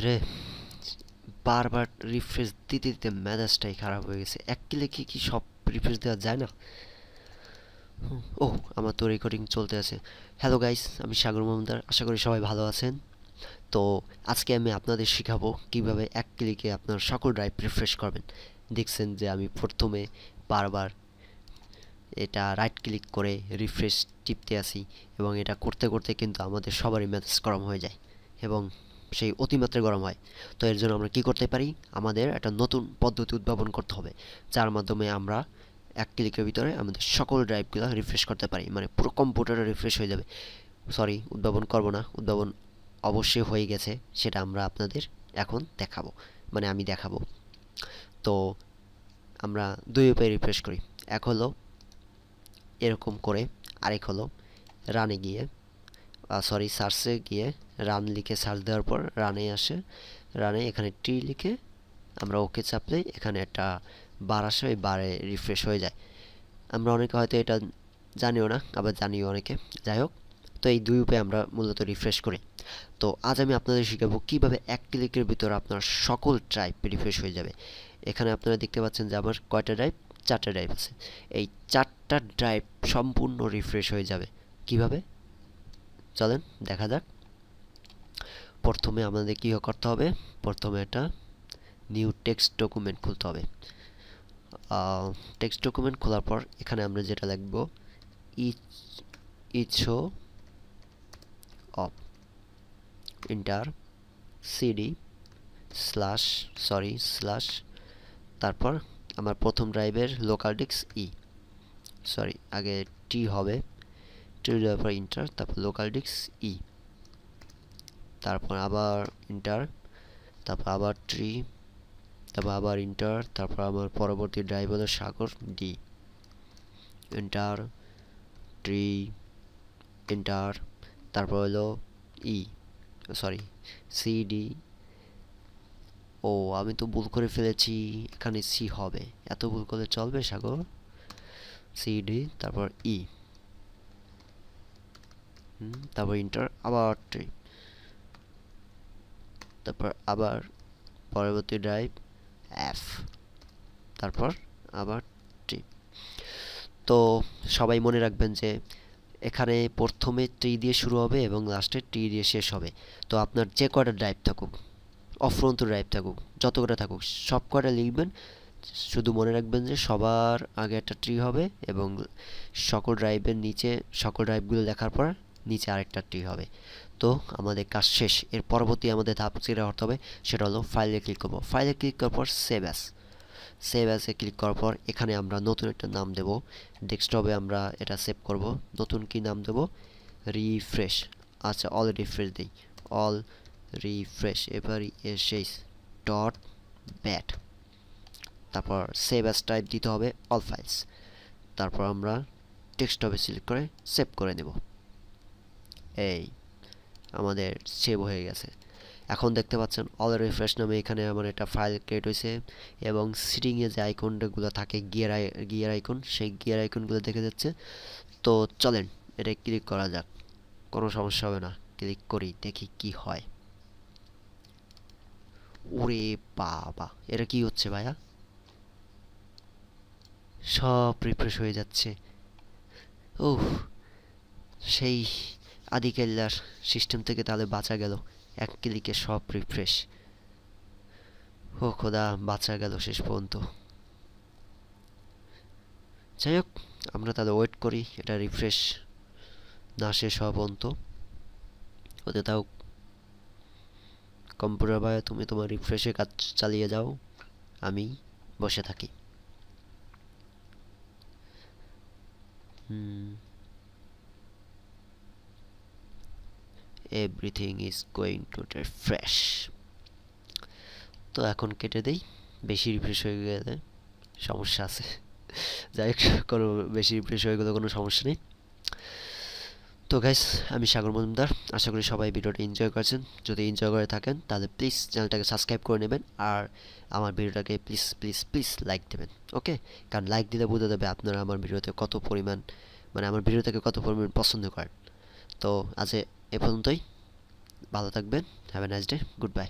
রে বারবার রিফ্রেশ দিতে দিতে মেজাজটাই খারাপ হয়ে গেছে। এক কিলে কি সব রিফ্রেশ দেওয়া যায় না? ও, আমার তো রেকর্ডিং চলতে আছে। হ্যালো গাইস আমি সাগর মমদার আশা করি সবাই ভালো আছেন। তো আজকে আমি আপনাদের শেখাবো কীভাবে এক ক্লিকে আপনার সকল ড্রাইভ রিফ্রেশ করবেন। দেখছেন যে আমি প্রথমে বারবার এটা রাইট ক্লিক করে রিফ্রেশ টিপতে আসি এবং এটা করতে করতে কিন্তু আমাদের সবারই মেজাজ গরম হয়ে যায়। এবং সেই অতিমাত্রায় গরম হয়। তো এর জন্য আমরা কি করতে পারি? আমাদের একটা নতুন পদ্ধতি উদ্ভাবন করতে হবে, যার মাধ্যমে আমরা এক ক্লিকের ভিতরে আমাদের সকল ড্রাইভগুলো রিফ্রেশ করতে পারি। মানে পুরো কম্পিউটারটা রিফ্রেশ হয়ে যাবে। সরি উদ্ভাবন করব না। উদ্ভাবন অবশ্যই হয়ে গেছে, সেটা আমরা আপনাদের এখন দেখাবো। মানে আমি দেখাবো। তো আমরা দুই উপায়ে রিফ্রেশ করি। এক হলো এরকম করে, আরেক হলো রানে গিয়ে সরি সার্চে গিয়ে রান লিখে সার্চ দেওয়ার পর রানে আসে। রানে এখানে টি লিখে আমরা ওকে চাপলে এখানে একটা বার আসে, ওই বারে রিফ্রেশ হয়ে যায়। আমরা অনেকে হয়তো এটা জানিও না, আবার জানিও অনেকে। যাই হোক, তো এই দুই উপায়ে আমরা মূলত রিফ্রেশ করি। তো আজ আমি আপনাদের শেখাবো কীভাবে এক ক্লিকের ভিতরে আপনার সকল ড্রাইভ রিফ্রেশ হয়ে যাবে। এখানে আপনারা দেখতে পাচ্ছেন যে আমার কয়টা ড্রাইভ চারটা ড্রাইভ আছে। এই চারটা ড্রাইভ সম্পূর্ণ রিফ্রেশ হয়ে যাবে। কীভাবে? চলেন, দেখা যাক। প্রথমে আমাদের কী করতে হবে? প্রথমে একটা নিউ টেক্সট ডকুমেন্ট খুলতে হবে। টেক্সট ডকুমেন্ট খোলার পর এখানে আমরা যেটা লিখব ইচ ইছো of enter CD slash sorry slash তারপর আমার প্রথম ড্রাইভের লোকাল ডিস্ক ই সরি আগে টি হবে। টি দেওয়ার পর ইন্টার তারপর লোকাল ডিস্ক ই তারপর আবার ইন্টার তারপর আবার ট্রি তারপর আবার ইন্টার তারপর আবার পরবর্তী ড্রাইভ হলো Sagar D enter tree enter তারপর হলো ই সরি সি ডি ও, আমি তো ভুল করে ফেলেছি, এখানে সি হবে। এত ভুল করলে চলবে সাগর? সি ডি তারপর ই তারপর ইন্টার আবার ট্রি তারপর আবার পরবর্তী ড্রাইভ এফ তারপর আবার টি তো সবাই মনে রাখবেন যে এখানে প্রথমে ট্রি দিয়ে শুরু হবে এবং লাস্টে ট্রি দিয়ে শেষ হবে। তো আপনার যে কটা ড্রাইভ থাকুক, অফ্রন্ত ড্রাইভ থাকুক, যত কটা থাকুক, সব কটা লিখবেন। শুধু মনে রাখবেন যে সবার আগে একটা ট্রি হবে এবং সকল ড্রাইভের নিচে সকল ড্রাইভগুলো দেখার পর নিচে আরেকটা ট্রি হবে। তো আমাদের কাজ শেষ। এর পরবর্তী আমাদের ধাপ যেটা করতে হবে, সেটা হলো ফাইলে ক্লিক করব। ফাইলে ক্লিক করার পর সেভ অ্যাস সেভ অ্যাসে ক্লিক করার পর এখানে আমরা নতুন একটা নাম দেব। ডেস্কটপে আমরা এটা সেভ করব। নতুন কি নাম দেব? রিফ্রেশ আচ্ছা অল রিফ্রেশ দিই। অল রিফ্রেশ এবার এসে ডট ব্যাট তারপর সেভ অ্যাস টাইপ দিতে হবে অল ফাইলস তারপর আমরা ডেস্কটপে সিলেক্ট করে সেভ করে নেব। এই, আমাদের সেভ হয়ে গেছে। এখন দেখতে পাচ্ছেন অল রিফ্রেশ নামে এখানে আমার একটা ফাইল ক্রিয়েট হয়েছে এবং সিটিংয়ে যে আইকনগুলো থাকে গিয়ার আই গিয়ার আইকন সেই গিয়ার আইকনগুলো দেখে যাচ্ছে। তো চলেন, এটা ক্লিক করা যাক। কোনো সমস্যা হবে না ক্লিক করি, দেখি কি হয়। ওরে বাবা, এটা কি হচ্ছে ভাইয়া? সব রিফ্রেশ হয়ে যাচ্ছে। ও সেই আদিকেল্লার সিস্টেম থেকে তাহলে বাঁচা গেল। এক ক্লিকে সব রিফ্রেশ ও খোদা, বাঁচা গেল শেষ পর্যন্ত। যাই হোক, আমরা তাহলে ওয়েট করি, এটা রিফ্রেশ না শেষ হওয়া পর্যন্ত। ওতে তাও কম্পিউটার ভাই, তুমি তোমার রিফ্রেশে কাজ চালিয়ে যাও। আমি বসে থাকি। হুম। Everything is going to refresh তো এখন কেটে দেই, বেশি রিফ্রেশ হয়ে গেলে সমস্যা আছে। যাই হোক, কোনো বেশি রিফ্রেশ হয়ে গেলে কোনো সমস্যা নেই। তো গাইস আমি সাগর মজুমদার। আশা করি সবাই ভিডিওটা এনজয় করছেন। যদি এনজয় করে থাকেন, তাহলে প্লিজ চ্যানেলটাকে সাবস্ক্রাইব করে নেবেন। আর আমার ভিডিওটাকে প্লিজ প্লিজ প্লিজ লাইক দেবেন ওকে কারণ লাইক দিলে বোঝা যাবে আপনারা আমার ভিডিওতে কত পরিমাণ মানে আমার ভিডিওটাকে কত পরিমাণ পছন্দ করেন। তো, আজ এ পর্যন্তই। ভালো থাকবেন। Have a nice day goodbye